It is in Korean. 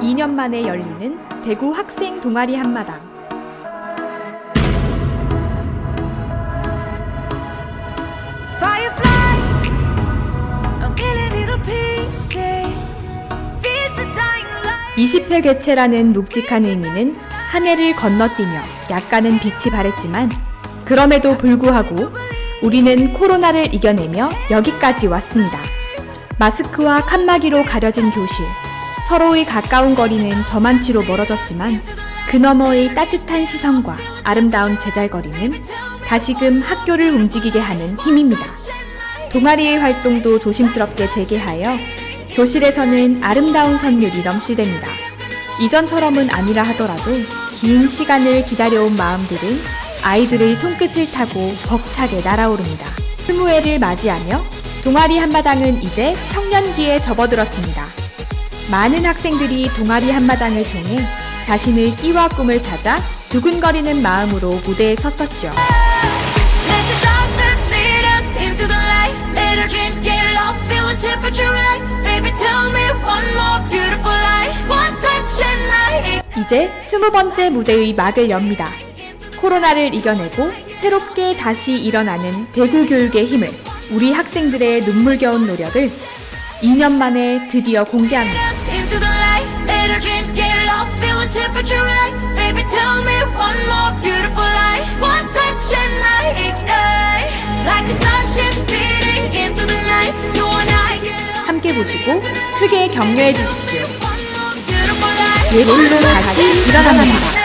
2년 만에 열리는 대구 학생 동아리 한마당. Fireflies, a million little pieces. Feeds the dying light. 20회 개최라는 묵직한 의미는 한 해를 건너뛰며 약간은 빛이 발했지만 그럼에도 불구하고 우리는 코로나를 이겨내며 여기까지 왔습니다. 마스크와 칸막이로 가려진 교실, 서로의 가까운 거리는 저만치로 멀어졌지만 그 너머의 따뜻한 시선과 아름다운 제잘거리는 다시금 학교를 움직이게 하는 힘입니다. 동아리의 활동도 조심스럽게 재개하여 교실에서는 아름다운 선율이 넘실댑니다. 이전처럼은 아니라 하더라도 긴 시간을 기다려온 마음들은 아이들의 손끝을 타고 벅차게 날아오릅니다. 스무회를 맞이하며 동아리 한마당은 이제 청년기에 접어들었습니다. 많은 학생들이 동아리 한마당을 통해 자신의 끼와 꿈을 찾아 두근거리는 마음으로 무대에 섰었죠. 이제 스무 번째 무대의 막을 엽니다. 코로나를 이겨내고 새롭게 다시 일어나는 대구 교육의 힘을 우리 학생들의 눈물겨운 노력을 2년 만에 드디어 공개합니다. 함께 보시고 크게 격려해 주십시오. 예술로 다시 일어납니다.